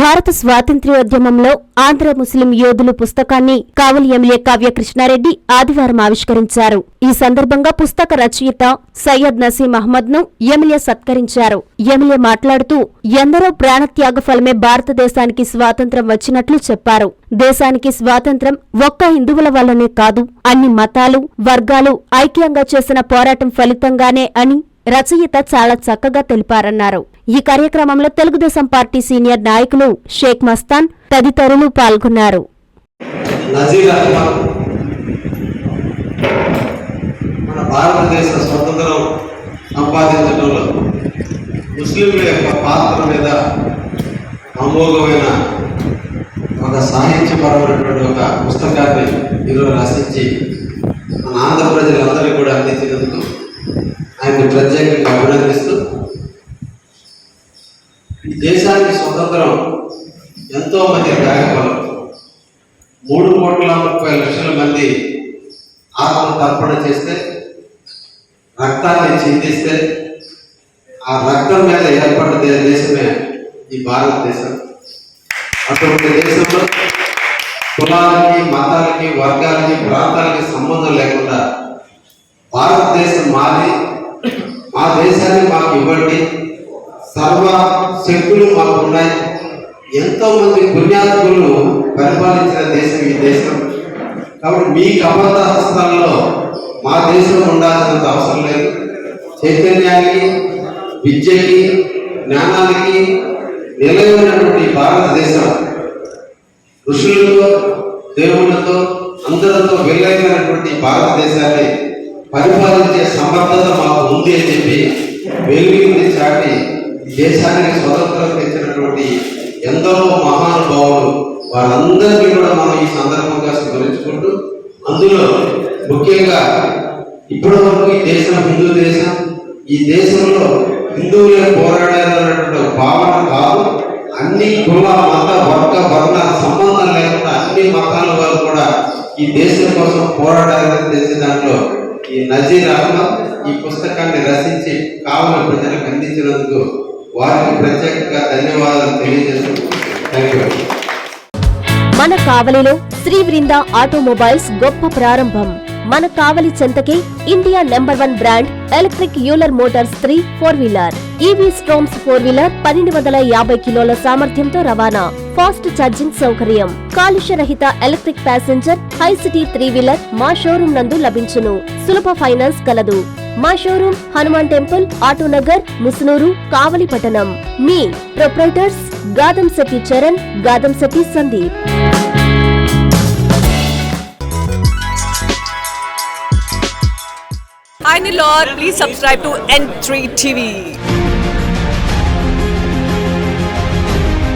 భారత స్వాతంత్ర్యోద్యమంలో ఆంధ్ర ముస్లిం యోధులు పుస్తకాన్ని కావలి ఎమ్మెల్యే కావ్య కృష్ణారెడ్డి ఆదివారం ఆవిష్కరించారు. ఈ సందర్భంగా పుస్తక రచయిత సయ్యద్ నసీం అహ్మద్ను ఎమ్మెల్యే సత్కరించారు. ఎమ్మెల్యే మాట్లాడుతూ ఎందరో ప్రాణత్యాగ ఫలమే భారతదేశానికి స్వాతంత్ర్యం వచ్చినట్లు చెప్పారు. దేశానికి స్వాతంత్ర్యం ఒక్క హిందువుల వల్లనే కాదు అన్ని మతాలు వర్గాలు ఐక్యంగా చేసిన పోరాటం ఫలితంగానే అని రచయిత చాలా చక్కగా తెలిపారన్నారు. ఈ కార్యక్రమంలో తెలుగుదేశం పార్టీ సీనియర్ నాయకులు షేక్ మస్తాన్ తదితరులు పాల్గొన్నారు. మన భారతదేశ స్వతంత్రం సంపాదించడంలో ముస్లింల యొక్క పాత్ర మీద అమోఘమైన ఒక సాహిత్యపరమైనటువంటి ఒక పుస్తకాన్ని ఈరోజు రచించి మన ఆంధ్ర ప్రజలందరికీ కూడా అందించినందుకు ఆయన్ని ప్రత్యేకంగా అభినందిస్తూ ఈ దేశానికి స్వతంత్రం ఎంతో మంది త్యాగఫలం మూడు కోట్ల ముప్పై లక్షల మంది ఆత్మ తర్పణ చేస్తే రక్తాన్ని చిందిస్తే ఆ రక్తం మీద ఏర్పడ్డ దేశమే ఈ భారతదేశం. అటువంటి దేశంలో కులాలకి మతాలకి వర్గాలకి ప్రాంతాలకి సంబంధం లేకుండా భారతదేశం మాది మా దేశాన్ని మాకు ఇవ్వండి. సర్వ శక్తులు మాకు ఉన్నాయి. ఎంతో మంది పుణ్యాత్ములను పరిపాలించిన దేశం ఈ దేశం. కాబట్టి మీ కబద్ధ హస్తాల్లో మా దేశం ఉండాల్సినంత అవసరం లేదు. చైతన్యానికి విద్యకి జ్ఞానానికి నిలవైనటువంటి భారతదేశం. ఋషులతో దేవుళ్ళతో అందరితో వెళ్ళైనటువంటి భారతదేశాన్ని పరిపాలించే సమర్థత మాకు ఉంది అని చెప్పి వెలుగుని చాటి దేశానికి స్వతంత్రం తెచ్చినటువంటి ఎందరో మహానుభావులు వారందరినీ కూడా మనం ఈ సందర్భంగా స్మరించుకుంటూ అందులో ముఖ్యంగా ఇప్పటి వరకు ఈ దేశం హిందూ దేశం ఈ దేశంలో హిందువులే పోరాడారన్నటువంటి భావన కాదు. అన్ని కుల మత వర్గ వర్ణ సంబంధం లేకుండా అన్ని మతాల వారు కూడా ఈ దేశం కోసం పోరాడాలని తెలిసిన దాంట్లో ఈ నజీర్ అహ్మద్ ఈ పుస్తకాన్ని రచించి కావల ప్రజలకు అందించినందుకు వారికి ప్రత్యేకంగా ధన్యవాదాలు తెలియజేస్తూ థ్యాంక్ యూ మన కావలిలో శ్రీ వృంద ఆటోమొబైల్స్ గొప్ప ప్రారంభం. మన Kavali చెంతకే India number one brand electric Euler motors three four wheeler. EV Stroms four wheeler పన్నెండు వందల యాభై కిలోల సామర్థ్యంతో రవాణా. ఫాస్ట్ ఛార్జింగ్ సౌకర్యం. కాలుష్య రహిత electric passenger hi city three wheeler మా షోరూమ్ నందు లభించును. సులభ ఫైనాన్స్ కలదు. మా షోరూమ్ హనుమాన్ టెంపుల్ ఆటోనగర్ ముసునూరు కావలిపట్టణం మీ proprietors Gadam Sati Charan Gadam Sati Sandeep. Hi Nilor, please subscribe to N3 TV.